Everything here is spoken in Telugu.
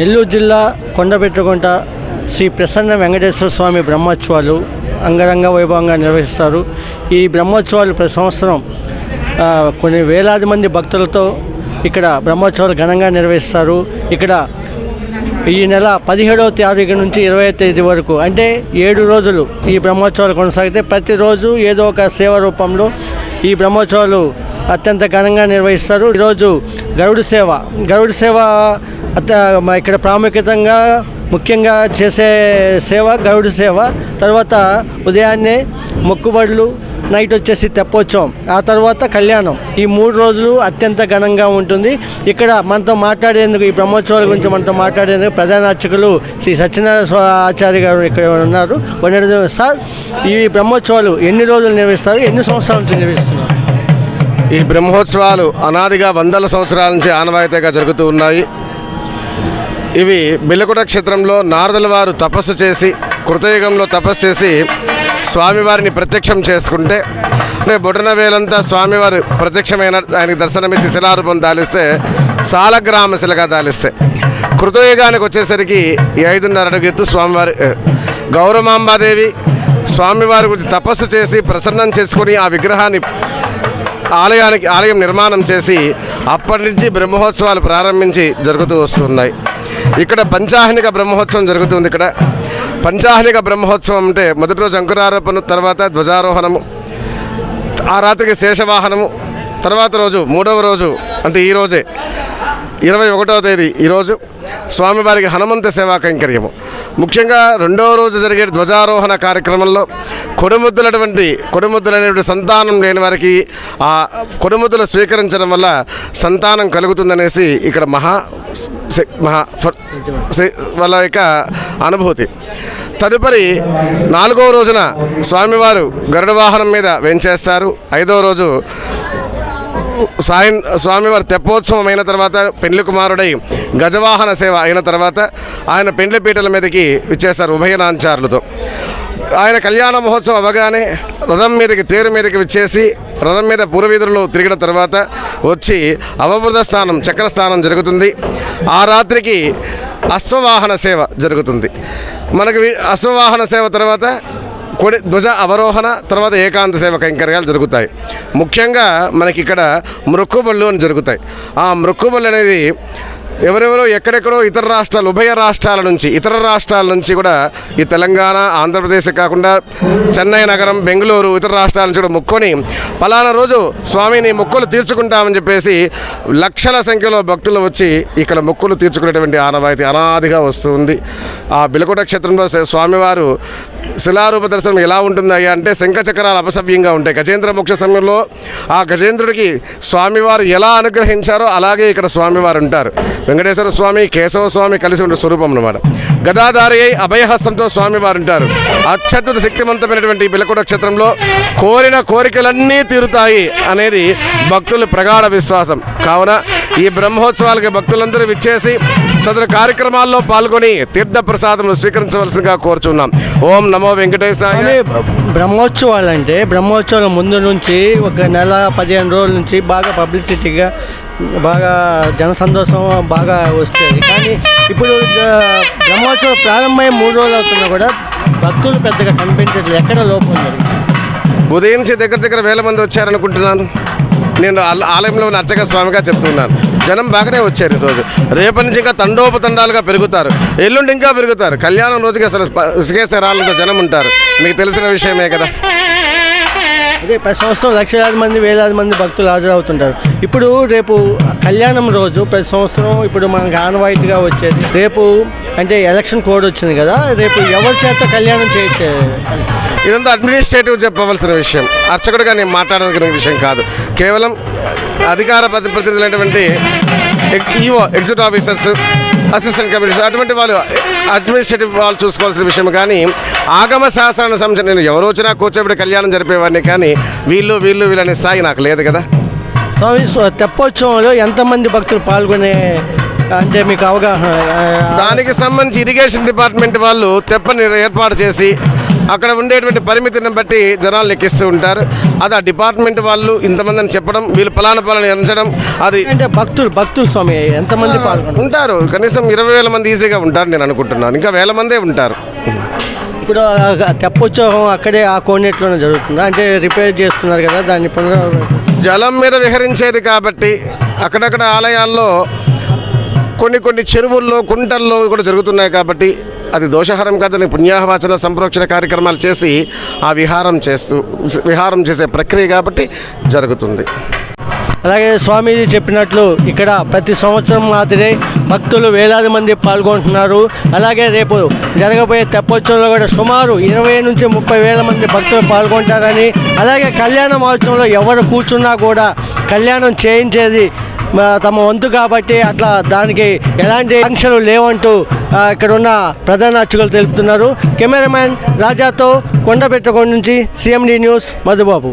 నెల్లూరు జిల్లా కొండపెట్టుకుంట శ్రీ ప్రసన్న వెంకటేశ్వర స్వామి బ్రహ్మోత్సవాలు అంగరంగ వైభవంగా నిర్వహిస్తారు. ఈ బ్రహ్మోత్సవాలు ప్రతి సంవత్సరం కొన్ని వేలాది మంది భక్తులతో ఇక్కడ బ్రహ్మోత్సవాలు ఘనంగా నిర్వహిస్తారు. ఇక్కడ ఈ నెల పదిహేడవ తారీఖు నుంచి ఇరవై తేదీ వరకు అంటే ఏడు రోజులు ఈ బ్రహ్మోత్సవాలు కొనసాగితే ప్రతిరోజు ఏదో ఒక సేవ రూపంలో ఈ బ్రహ్మోత్సవాలు అత్యంత ఘనంగా నిర్వహిస్తారు. ఈరోజు గరుడు సేవ గరుడు సేవ ఇక్కడ ప్రాముఖ్యతంగా ముఖ్యంగా చేసే సేవ గరుడు సేవ. తర్వాత ఉదయాన్నే మొక్కుబడులు నైట్ వచ్చేసి తెప్పోత్సవం. ఆ తర్వాత కళ్యాణం. ఈ మూడు రోజులు అత్యంత ఘనంగా ఉంటుంది. ఇక్కడ మనతో మాట్లాడేందుకు ఈ బ్రహ్మోత్సవాల గురించి మనతో మాట్లాడేందుకు ప్రధాన అర్చకులు శ్రీ సత్యనారాయణ ఆచార్య గారు ఇక్కడ ఉన్నారు. ఉన్నారు. సార్ ఈ బ్రహ్మోత్సవాలు ఎన్ని రోజులు నిర్వహిస్తారు? ఎన్ని సంవత్సరాల నుంచి నిర్వహిస్తున్నారు? ఈ బ్రహ్మోత్సవాలు అనాదిగా వందల సంవత్సరాల నుంచి ఆనవాయితీగా జరుగుతూ ఉన్నాయి. ఇవి బిల్లకుట క్షేత్రంలో నారదుల వారు తపస్సు చేసి కృతయుగంలో తపస్సు చేసి స్వామివారిని ప్రత్యక్షం చేసుకుంటే అంటే బొటన వేలంతా స్వామివారు ప్రత్యక్షమైన ఆయనకి దర్శనమిచ్చి శిలారూపం దాలిస్తే సాలగ్రామ శిలగా దాలిస్తే. కృతయుగానికి వచ్చేసరికి ఐదున్నర అడుగు ఎత్తు స్వామివారి గౌరమాంబాదేవి స్వామివారి గురించి తపస్సు చేసి ప్రసన్నం చేసుకొని ఆ విగ్రహాన్ని ఆలయానికి ఆలయం నిర్మాణం చేసి అప్పటి నుంచి బ్రహ్మోత్సవాలు ప్రారంభించి జరుగుతూ వస్తున్నాయి. ఇక్కడ పంచాహనిక బ్రహ్మోత్సవం జరుగుతుంది ఇక్కడ. పంచాహనిక బ్రహ్మోత్సవం అంటే మొదటి రోజు అంకురారోపణ తర్వాత ధ్వజారోహణము ఆ రాత్రికి శేషవాహనము తర్వాత రోజు మూడవ రోజు అంటే ఈ రోజే ఇరవై ఒకటవ తేదీ ఈరోజు స్వామివారికి హనుమంత సేవా కైంకర్యము. ముఖ్యంగా రెండవ రోజు జరిగే ధ్వజారోహణ కార్యక్రమంలో కొడుముద్దులటువంటి కొడుముద్దులనేటువంటి సంతానం లేని వారికి ఆ కొడుముద్దులు స్వీకరించడం వల్ల సంతానం కలుగుతుందనేసి ఇక్కడ మహా మహా వాళ్ళ యొక్క అనుభూతి. తదుపరి నాలుగవ రోజున స్వామివారు గరుడ వాహనం మీద వేంచేస్తారు. ఐదవ రోజు సాయం స్వామివారి తెప్పోత్సవం అయిన తర్వాత పెండ్లి కుమారుడై గజవాహన సేవ అయిన తర్వాత ఆయన పెండ్లి పీటల మీదకి విచ్చేస్తారు ఉభయ నాంచారులతో ఆయన కళ్యాణ మహోత్సవం అవగానే రథం మీదకి తేరు మీదకి విచ్చేసి రథం మీద పూర్వీధులు తిరిగిన తర్వాత వచ్చి అవబుధ స్థానం చక్ర స్థానం జరుగుతుంది. ఆ రాత్రికి అశ్వవాహన సేవ జరుగుతుంది. మనకి అశ్వవాహన సేవ తర్వాత కొడి ధ్వజ అవరోహణ తర్వాత ఏకాంత సేవ కైంకర్యాలు జరుగుతాయి. ముఖ్యంగా మనకి ఇక్కడ మృక్కుబళ్ళు అని జరుగుతాయి. ఆ మృక్కుబళ్ళు అనేది ఎవరెవరో ఎక్కడెక్కడో ఇతర రాష్ట్రాలు ఉభయ రాష్ట్రాల నుంచి ఇతర రాష్ట్రాల నుంచి కూడా ఈ తెలంగాణ ఆంధ్రప్రదేశ్ కాకుండా చెన్నై నగరం బెంగళూరు ఇతర రాష్ట్రాల నుంచి కూడా మొక్కుని పలానా రోజు స్వామిని మొక్కులు తీర్చుకుంటామని చెప్పేసి లక్షల సంఖ్యలో భక్తులు వచ్చి ఇక్కడ మొక్కులు తీర్చుకునేటువంటి ఆనవాయితీ అనాదిగా వస్తుంది. ఆ బిలకోట క్షేత్రంలో స్వామివారు శిలారూప దర్శనం ఎలా ఉంటుందయ్యా అంటే శంఖ చక్రాలు అపసవ్యంగా ఉంటాయి. గజేంద్ర మోక్ష సమయంలో ఆ గజేంద్రుడికి స్వామివారు ఎలా అనుగ్రహించారో అలాగే ఇక్కడ స్వామివారు ఉంటారు. వెంకటేశ్వర స్వామి కేశవ స్వామి కలిసి ఉండే స్వరూపం అన్నమాట. గదాధారి అయి అభయహస్తంతో స్వామివారు ఉంటారు. అత్యద్భుత శక్తివంతమైనటువంటి బిలకుడ క్షేత్రంలో కోరిన కోరికలన్నీ తీరుతాయి అనేది భక్తుల ప్రగాఢ విశ్వాసం. కావున ఈ బ్రహ్మోత్సవాలకి భక్తులందరూ విచ్చేసి సదరు కార్యక్రమాల్లో పాల్గొని తీర్థ ప్రసాదం స్వీకరించవలసిందిగా కోరుచున్నాం. ఓం నమో వెంకటేశాయ. బ్రహ్మోత్సవాలు అంటే బ్రహ్మోత్సవాల ముందు నుంచి ఒక నెల పదిహేను రోజుల నుంచి బాగా పబ్లిసిటీగా బాగా జనసంతోషం బాగా వస్తుంది. కానీ ఇప్పుడు బ్రహ్మోత్సవం ప్రారంభమై మూడు రోజులు అవుతున్నా కూడా భక్తులు పెద్దగా కనిపించట్లేదు. ఎక్కడ లోపం ఉదయం నుంచి దగ్గర దగ్గర వేల మంది వచ్చారనుకుంటున్నాను. నేను ఆలయంలో ఉన్న అర్చక స్వామిగా చెప్తున్నాను. జనం బాగానే వచ్చారు ఈరోజు. రేపటి నుంచి ఇంకా తండోపతండాలుగా పెరుగుతారు. ఎల్లుండి ఇంకా పెరుగుతారు. కళ్యాణం రోజుకి అసలు ప- జనం ఉంటారు. మీకు తెలిసిన విషయమే కదా. అదే ప్రతి సంవత్సరం లక్షలాది మంది వేలాది మంది భక్తులు హాజరవుతుంటారు. ఇప్పుడు రేపు కళ్యాణం రోజు ప్రతి సంవత్సరం ఇప్పుడు మనకు ఆనవాయితీగా వచ్చేది. రేపు అంటే ఎలక్షన్ కోడ్ వచ్చింది కదా రేపు ఎవరి చేత కళ్యాణం చేయొచ్చే ఇదంతా అడ్మినిస్ట్రేటివ్ చెప్పవలసిన విషయం. అర్చకుడుగా నేను మాట్లాడదగిన విషయం కాదు. కేవలం అధికార ప్రతి ప్రతినిధులైనటువంటి EO executive officers assistant commissioner అటువంటి వాళ్ళు అడ్మినిస్ట్రేటివ్ వాళ్ళు చూసుకోవాల్సిన విషయం. కానీ ఆగమ శాసన సంస్థ నేను ఎవరు వచ్చినా కూర్చోబెట్టి కళ్యాణం జరిపేవాడిని కానీ వీళ్ళు వీళ్ళు వీళ్ళనే స్థాయి నాకు లేదు కదా. స్వామి స్వ- తెప్పోత్సవంలో ఎంతమంది భక్తులు పాల్గొనే అంటే మీకు అవగాహన దానికి సంబంధించి ఇరిగేషన్ డిపార్ట్మెంట్ వాళ్ళు తెప్పని ఏర్పాటు చేసి అక్కడ ఉండేటువంటి పరిమితిని బట్టి జనాలు లెక్కిస్తూ ఉంటారు. అది ఆ డిపార్ట్మెంట్ వాళ్ళు ఇంతమందిని చెప్పడం వీళ్ళు పలానా పలానా ఎంచడం అది అంటే భక్తులు భక్తులు స్వామి ఎంతమంది ఉంటారు. కనీసం ఇరవై వేల మంది ఈజీగా ఉంటారు నేను అనుకుంటున్నాను. ఇంకా వేల మందే ఉంటారు. ఇప్పుడు తెప్పోత్సవం అక్కడే ఆ కోనేట్లోనే జరుగుతుంది? అంటే రిపేర్ చేస్తున్నారు కదా దాన్ని పునరావృతం జలం మీద విహరించేది కాబట్టి అక్కడక్కడ ఆలయాల్లో కొన్ని కొన్ని చెరువుల్లో కుంటల్లో కూడా జరుగుతున్నాయి కాబట్టి అది దోషహరం కాదని పుణ్యాహవాచన సంప్రోక్షణ కార్యక్రమాలు చేసి ఆ విహారం చేస్తూ విహారం చేసే ప్రక్రియ కాబట్టి జరుగుతుంది. అలాగే స్వామీజీ చెప్పినట్లు ఇక్కడ ప్రతి సంవత్సరం మాదిరే భక్తులు వేలాది మంది పాల్గొంటున్నారు. అలాగే రేపు జరగబోయే తెప్పోత్సవంలో కూడా సుమారు ఇరవై నుంచి ముప్పై వేల మంది భక్తులు పాల్గొంటారని అలాగే కళ్యాణ మహోత్సవంలో ఎవరు కూర్చున్నా కూడా కళ్యాణం చేయించేది తమ వంతు కాబట్టి అట్లా దానికి ఎలాంటి ఆంక్షలు లేవంటూ ఇక్కడున్న ఇక్కడ ఉన్న ప్రధాన అర్చకులు తెలుపుతున్నారు. కెమెరామ్యాన్ రాజాతో కొండపెట్టకొండ నుంచి సిఎండి న్యూస్ మధుబాబు.